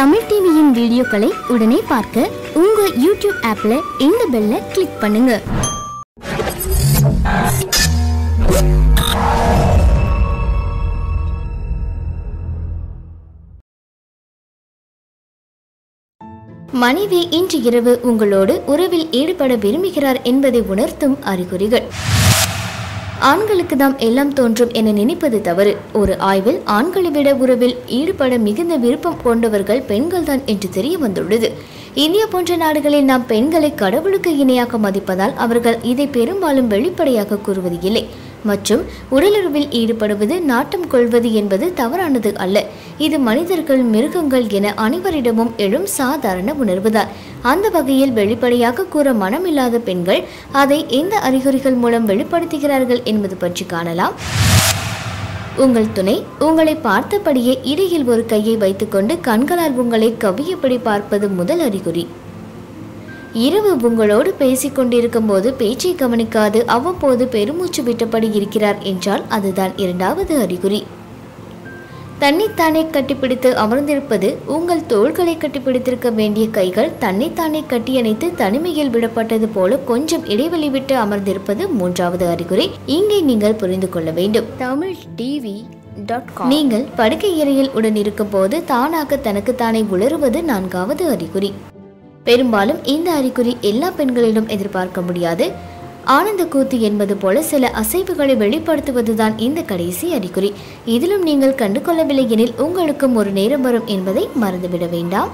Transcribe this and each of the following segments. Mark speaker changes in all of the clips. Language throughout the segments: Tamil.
Speaker 1: தமிழ் டிவியின் வீடியோக்களை உடனே பார்க்க உங்க யூடியூப் ஆப்ல இந்த பெல்ல கிளிக் பண்ணுங்க. மனைவி இன்று இரவு உங்களோடு உறவில் ஈடுபட விரும்புகிறார் என்பதை உணர்த்தும் அறிகுறிகள். ஆண்களுக்கு தாம் எல்லாம் தோன்றும் என நினைப்பது தவறு. ஒரு ஆய்வில் ஆண்களை விட உறவில் ஈடுபட மிகுந்த விருப்பம் கொண்டவர்கள் பெண்கள்தான் என்று தெரிய வந்துள்ளது. இந்தியா போன்ற நாடுகளில் நாம் பெண்களை கடவுளுக்கு இணையாக மதிப்பதால் அவர்கள் இதை பெரும்பாலும் வெளிப்படையாக கூறுவது இல்லை மற்றும் உடலுறவில் ஈடுபடுவது நாட்டம் கொள்வது என்பது தவறானது அல்ல. இது மனிதர்கள் மிருகங்கள் என அனைவரிடமும் எழும் சாதாரண உணர்வுதான். அந்த வகையில் வெளிப்படையாக கூற மனமில்லாத பெண்கள் அதை எந்த அறிகுறிகள் மூலம் வெளிப்படுத்துகிறார்கள் என்பது பற்றி காணலாம். உங்கள் துணை உங்களை பார்த்தபடியே இடையில் ஒரு கையை வைத்துக்கொண்டு கண்களால் உங்களை கவியப்படி பார்ப்பது முதல் அறிகுறி. இரவு உங்களோடு பேசிக் கொண்டிருக்கும் போது பேச்சை கவனிக்காது அவ்வப்போது பெருமூச்சு விட்டபடி இருக்கிறார் என்றால் அதுதான் இரண்டாவது அறிகுறி. தன்னைத்தானே கட்டிப்பிடித்து அமர்ந்திருப்பது உங்கள் தோள்களை கட்டிப்பிடித்திருக்க வேண்டிய கைகள் தன்னைத்தானே கட்டியணைத்து தனிமையில் விடப்பட்டது போல கொஞ்சம் இடைவெளி விட்டு அமர்ந்திருப்பது மூன்றாவது அறிகுறி. இங்கே நீங்கள் புரிந்து கொள்ள வேண்டும். தமிழ் டிவி நீங்கள் படுக்கை அறையில் உடன் இருக்கும் போது தானாக தனக்குத்தானே உளறுவது நான்காவது அறிகுறி. பெரும்பாலும் இந்த அறிகுறி எல்லா பெண்களிடம் எதிர்பார்க்க முடியாது. ஆனந்த கூத்து என்பது போல சில அசைவுகளை வெளிப்படுத்துவதுதான் இந்த கடைசி அறிகுறி. இதிலும் நீங்கள் கண்டுகொள்ளவில்லை எனில் உங்களுக்கும் ஒரு நேரம் வரும் என்பதை மறந்துவிட வேண்டாம்.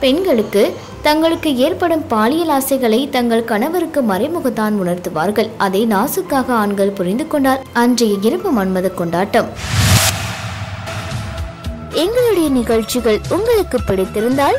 Speaker 1: பெண்களுக்கு தங்களுக்கு ஏற்படும் பாலியல் ஆசைகளை தங்கள் கணவருக்கு மறைமுகத்தான் உணர்த்துவார்கள். அதை நாசுக்காக ஆண்கள் புரிந்து கொண்டால் அன்றைய இரவு மன்மத கொண்டாட்டம். எங்களுடைய நிகழ்ச்சிகள் உங்களுக்கு பிடித்திருந்தால்